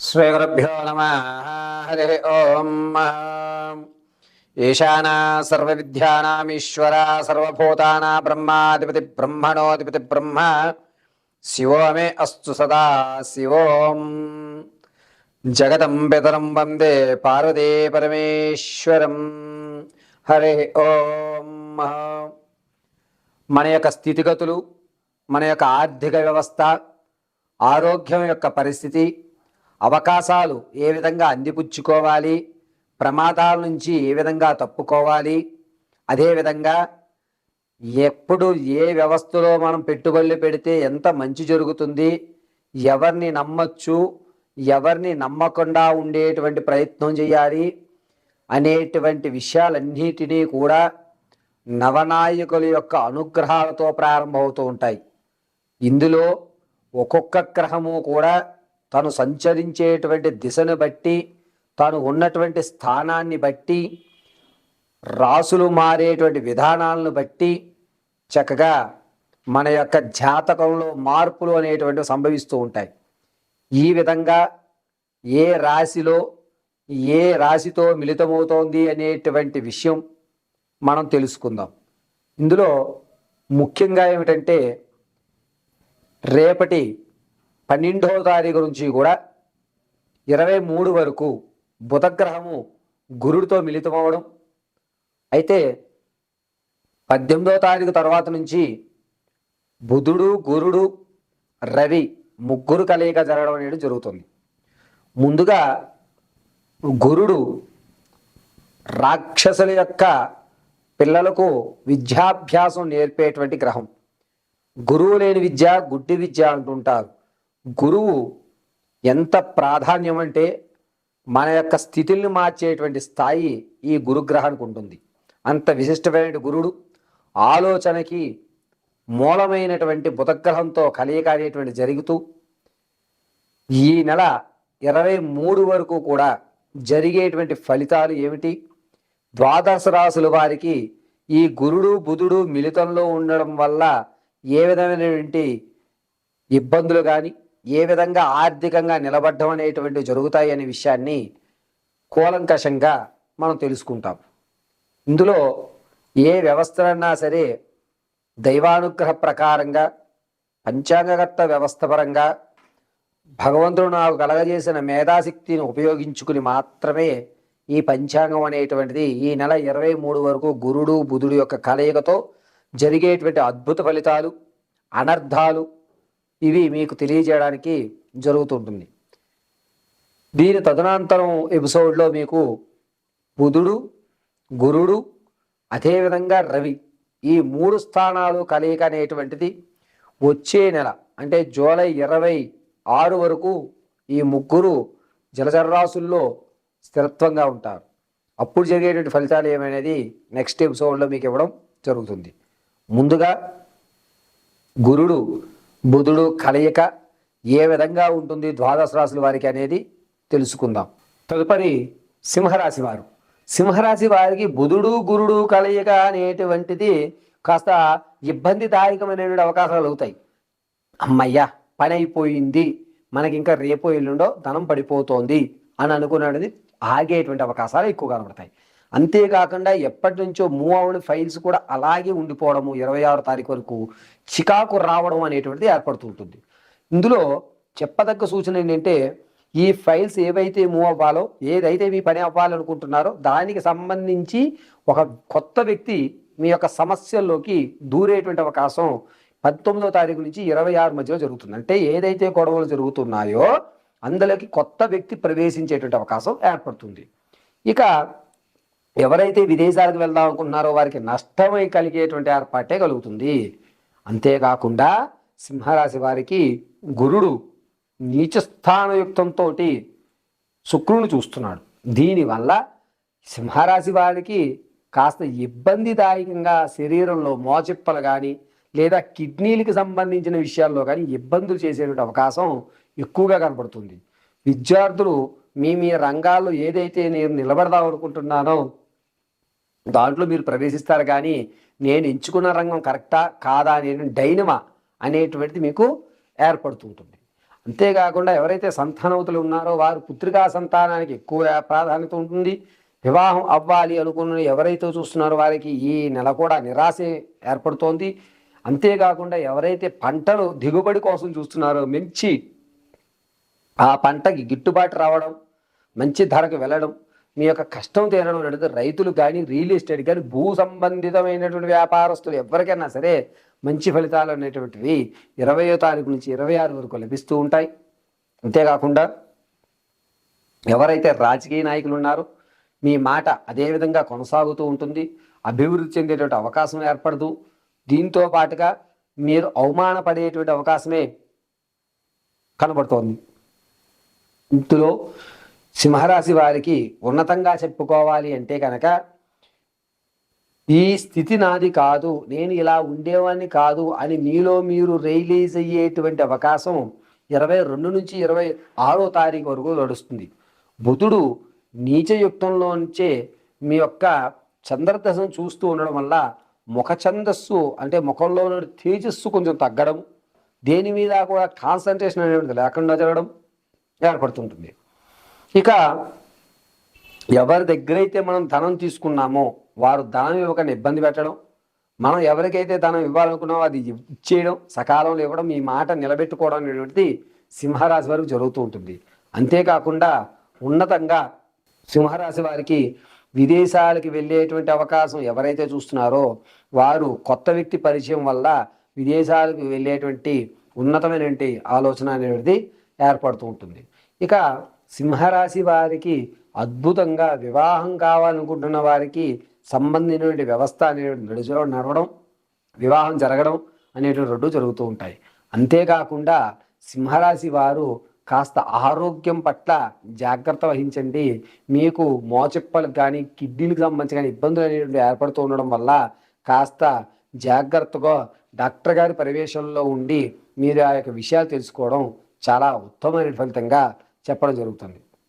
శ్రీగురుభ్యో నమ హరి ఓం ఈశానా సర్వవిద్యానామీశ్వర సర్వభూతానా బ్రహ్మాధిపతి బ్రహ్మణోధిపతి బ్రహ్మ శివో మే అస్తు సదా శివోం జగతం పితరం వందే పార్వతీ పరమేశ్వరం హరి ఓం మన యొక్క స్థితిగతులు మన యొక్క ఆర్థిక వ్యవస్థ ఆరోగ్యం యొక్క పరిస్థితి అవకాశాలు ఏ విధంగా అందిపుచ్చుకోవాలి ప్రమాదాల నుంచి ఏ విధంగా తప్పుకోవాలి అదేవిధంగా ఎప్పుడు ఏ వ్యవస్థలో మనం పెట్టుబడులు పెడితే ఎంత మంచి జరుగుతుంది ఎవరిని నమ్మచ్చు ఎవరిని నమ్మకుండా ఉండేటువంటి ప్రయత్నం చేయాలి అనేటువంటి విషయాలన్నిటినీ కూడా నవనాయకుల యొక్క అనుగ్రహాలతో ప్రారంభమవుతూ ఉంటాయి. ఇందులో ఒక్కొక్క గ్రహము కూడా తను సంచరించేటువంటి దిశను బట్టి తాను ఉన్నటువంటి స్థానాన్ని బట్టి రాసులు మారేటువంటి విధానాలను బట్టి చక్కగా మన యొక్క జాతకంలో మార్పులు అనేటువంటివి సంభవిస్తూ ఉంటాయి. ఈ విధంగా ఏ రాశిలో ఏ రాశితో మిళితమవుతోంది అనేటువంటి విషయం మనం తెలుసుకుందాం. ఇందులో ముఖ్యంగా ఏమిటంటే రేపటి పన్నెండవ తారీఖు నుంచి కూడా ఇరవై మూడు వరకు బుధగ్రహము గురుడితో మిళితమవడం. అయితే పద్దెనిమిదవ తారీఖు తర్వాత నుంచి బుధుడు గురుడు రవి ముగ్గురు కలయిక జరగడం అనేది జరుగుతుంది. ముందుగా గురుడు రాక్షసుల యొక్క పిల్లలకు విద్యాభ్యాసం నేర్పేటువంటి గ్రహం. గురువు లేని విద్య గుడ్డి విద్య అంటుంటారు. గురువు ఎంత ప్రాధాన్యం అంటే మన యొక్క స్థితిని మార్చేటువంటి స్థాయి ఈ గురుగ్రహానికి ఉంటుంది. అంత విశిష్టమైన గురుడు ఆలోచనకి మూలమైనటువంటి బుధగ్రహంతో కలయిక అనేటువంటి జరుగుతూ ఈ నెల ఇరవై మూడు వరకు కూడా జరిగేటువంటి ఫలితాలు ఏమిటి? ద్వాదశ రాసుల వారికి ఈ గురుడు బుధుడు మిళితంలో ఉండడం వల్ల ఏ విధమైనటువంటి ఇబ్బందులు కానీ ఏ విధంగా ఆర్థికంగా నిలబడ్డం అనేటువంటివి జరుగుతాయి అనే విషయాన్ని కూలంకషంగా మనం తెలుసుకుంటాం. ఇందులో ఏ వ్యవస్థలన్నా సరే దైవానుగ్రహ ప్రకారంగా పంచాంగకర్త వ్యవస్థ పరంగా భగవంతుడు నాకు కలగజేసిన మేధాశక్తిని ఉపయోగించుకుని మాత్రమే ఈ పంచాంగం అనేటువంటిది ఈ నెల ఇరవై మూడు వరకు గురుడు బుధుడు యొక్క కలయికతో జరిగేటువంటి అద్భుత ఫలితాలు అనర్థాలు ఇవి మీకు తెలియజేయడానికి జరుగుతుంటుంది. దీని తదనంతరం ఎపిసోడ్లో మీకు బుధుడు గురుడు అదేవిధంగా రవి ఈ మూడు స్థానాలు కలయిక అనేటువంటిది వచ్చే నెల అంటే జూలై ఇరవై ఆరు వరకు ఈ ముగ్గురు జలచరరాశుల్లో స్థిరత్వంగా ఉంటారు. అప్పుడు జరిగేటువంటి ఫలితాలు ఏమనేది నెక్స్ట్ ఎపిసోడ్లో మీకు ఇవ్వడం జరుగుతుంది. ముందుగా గురుడు బుధుడు కలయిక ఏ విధంగా ఉంటుంది ద్వాదశ రాశుల వారికి అనేది తెలుసుకుందాం. తదుపరి సింహరాశి వారు. సింహరాశి వారికి బుధుడు గురుడు కలయిక అనేటువంటిది కాస్త ఇబ్బందిదాయకమైనటువంటి అవకాశాలు అవుతాయి అమ్మయ్యా పని అయిపోయింది. మనకి ఇంకా రేపో ఎల్లుండో ధనం పడిపోతోంది అని అనుకున్నది ఆగేటువంటి అవకాశాలు ఎక్కువ కనబడతాయి. అంతేకాకుండా ఎప్పటి నుంచో మూవ్ అవని ఫైల్స్ కూడా అలాగే ఉండిపోవడము ఇరవై ఆరు తారీఖు వరకు చికాకు రావడం అనేటువంటిది ఏర్పడుతుంటుంది ఇందులో చెప్పదగ్గ సూచన ఏంటంటే ఈ ఫైల్స్ ఏవైతే మూవ్ అవ్వాలో ఏదైతే మీ పని అవ్వాలనుకుంటున్నారో దానికి సంబంధించి ఒక కొత్త వ్యక్తి మీ యొక్క సమస్యల్లోకి దూరేటువంటి అవకాశం పంతొమ్మిదో తారీఖు నుంచి ఇరవై ఆరు మధ్యలో జరుగుతుంది. అంటే ఏదైతే గొడవలు జరుగుతున్నాయో అందులోకి కొత్త వ్యక్తి ప్రవేశించేటువంటి అవకాశం ఏర్పడుతుంది. ఇక ఎవరైతే విదేశాలకు వెళ్దాం అనుకుంటున్నారో వారికి నష్టమై కలిగేటువంటి ఏర్పాటే కలుగుతుంది. అంతేకాకుండా సింహరాశి వారికి గురుడు నీచస్థానయుక్తంతో శుక్రుని చూస్తున్నాడు. దీనివల్ల సింహరాశి వారికి కాస్త ఇబ్బందిదాయకంగా శరీరంలో మోచిప్పలు కానీ లేదా కిడ్నీలకు సంబంధించిన విషయాల్లో కానీ ఇబ్బందులు చేసేటువంటి అవకాశం ఎక్కువగా కనపడుతుంది విద్యార్థులు మీ మీ రంగాల్లో ఏదైతే నేను నిలబడదాం అనుకుంటున్నానో దాంట్లో మీరు ప్రవేశిస్తారు కానీ నేను ఎంచుకున్న రంగం కరెక్టా కాదా అనే డైనమా అనేటువంటిది మీకు ఏర్పడుతుంటుంది. అంతేకాకుండా ఎవరైతే సంతానవతులు ఉన్నారో వారు పుత్రికా సంతానానికి ఎక్కువ ప్రాధాన్యత ఉంటుంది. వివాహం అవ్వాలి అనుకున్న ఎవరైతే చూస్తున్నారో వారికి ఈ నెల కూడా నిరాశ ఏర్పడుతోంది. అంతేకాకుండా ఎవరైతే పంటలు దిగుబడి కోసం చూస్తున్నారో మంచి ఆ పంటకి గిట్టుబాటు రావడం మంచి ధరకు వెళ్ళడం మీ యొక్క కష్టం తీరడం అనేది రైతులు కానీ రియల్ ఎస్టేట్ కానీ భూ సంబంధితమైనటువంటి వ్యాపారస్తులు ఎవరికైనా సరే మంచి ఫలితాలు అనేటువంటివి ఇరవయో తారీఖు నుంచి ఇరవై ఆరు వరకు లభిస్తూ ఉంటాయి. అంతేకాకుండా ఎవరైతే రాజకీయ నాయకులు ఉన్నారో మీ మాట అదేవిధంగా కొనసాగుతూ ఉంటుంది. అభివృద్ధి చెందేటువంటి అవకాశం ఏర్పడదు. దీంతో పాటుగా మీరు అవమానపడేటువంటి అవకాశమే కనబడుతోంది. ఇందులో సింహరాశి వారికి ఉన్నతంగా చెప్పుకోవాలి అంటే కనుక ఈ స్థితి నాది కాదు నేను ఇలా ఉండేవాడిని కాదు అని మీలో మీరు రియలైజ్ అయ్యేటువంటి అవకాశం ఇరవై రెండు నుంచి ఇరవై ఆరో తారీఖు వరకు నడుస్తుంది. బుధుడు నీచయుక్తంలో నుంచే మీ యొక్క చంద్రదశను చూస్తూ ఉండడం వల్ల ముఖ ఛందస్సు అంటే ముఖంలో ఉన్న తేజస్సు కొంచెం తగ్గడం దేని మీద కూడా కాన్సన్ట్రేషన్ అనేది లేకుండా జరగడం ఏర్పడుతుంటుంది. ఇక ఎవరి దగ్గరైతే మనం ధనం తీసుకున్నామో వారు ధనం ఇవ్వకుండా ఇబ్బంది పెట్టడం మనం ఎవరికైతే ధనం ఇవ్వాలనుకున్నామో అది ఇచ్చేయడం సకాలంలో ఇవ్వడం ఈ మాట నిలబెట్టుకోవడం అనేటువంటిది సింహరాశి వారికి జరుగుతూ ఉంటుంది. అంతేకాకుండా ఉన్నతంగా సింహరాశి వారికి విదేశాలకి వెళ్ళేటువంటి అవకాశం ఎవరైతే చూస్తున్నారో వారు కొత్త వ్యక్తి పరిచయం వల్ల విదేశాలకు వెళ్ళేటువంటి ఉన్నతమైనటువంటి ఆలోచన అనేది ఏర్పడుతూ ఉంటుంది. ఇక సింహరాశి వారికి అద్భుతంగా వివాహం కావాలనుకుంటున్న వారికి సంబంధించినటువంటి వ్యవస్థ అనేటువంటి నడుచులో నడవడం వివాహం జరగడం అనేటువంటి రెండు జరుగుతూ ఉంటాయి. అంతేకాకుండా సింహరాశి వారు కాస్త ఆరోగ్యం పట్ల జాగ్రత్త వహించండి. మీకు మోచెప్పలకు కానీ కిడ్నీలకు సంబంధించి కానీ ఇబ్బందులు అనేటువంటి ఏర్పడుతూ ఉండడం వల్ల కాస్త జాగ్రత్తగా డాక్టర్ గారి పరివేశంలో ఉండి మీరు ఆ యొక్క విషయాలు తెలుసుకోవడం చాలా ఉత్తమమైన ఫలితంగా చెప్పడం జరుగుతుంది.